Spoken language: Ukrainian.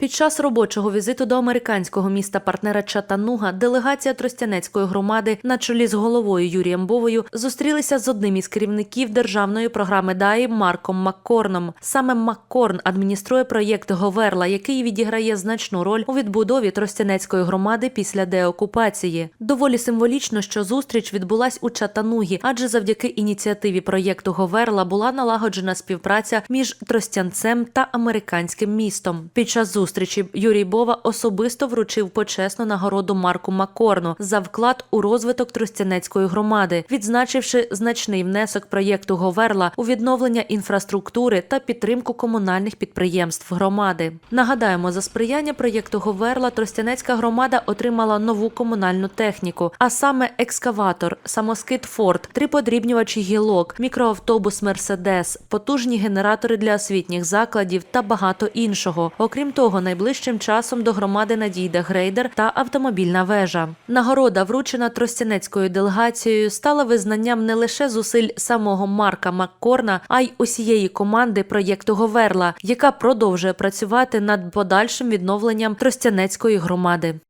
Під час робочого візиту до американського міста партнера Чатануга делегація Тростянецької громади на чолі з головою Юрієм Бовою зустрілися з одним із керівників державної програми ДАІ Марком Маккорном. Саме Маккорн адмініструє проєкт Говерла, який відіграє значну роль у відбудові Тростянецької громади після деокупації. Доволі символічно, що зустріч відбулась у Чатанугі, адже завдяки ініціативі проєкту Говерла була налагоджена співпраця між Тростянцем та американським містом. Під час зустрічі Юрій Бова особисто вручив почесну нагороду Марку Маккорну за вклад у розвиток Тростянецької громади, відзначивши значний внесок проєкту Говерла у відновлення інфраструктури та підтримку комунальних підприємств громади. Нагадаємо, за сприяння проєкту Говерла Тростянецька громада отримала нову комунальну техніку, а саме екскаватор, самоскид Форд, три подрібнювачі гілок, мікроавтобус Мерседес, потужні генератори для освітніх закладів та багато іншого. Окрім того, найближчим часом до громади надійде грейдер та автомобільна вежа. Нагорода, вручена Тростянецькою делегацією, стала визнанням не лише зусиль самого Марка Маккорна, а й усієї команди проєкту Говерла, яка продовжує працювати над подальшим відновленням Тростянецької громади.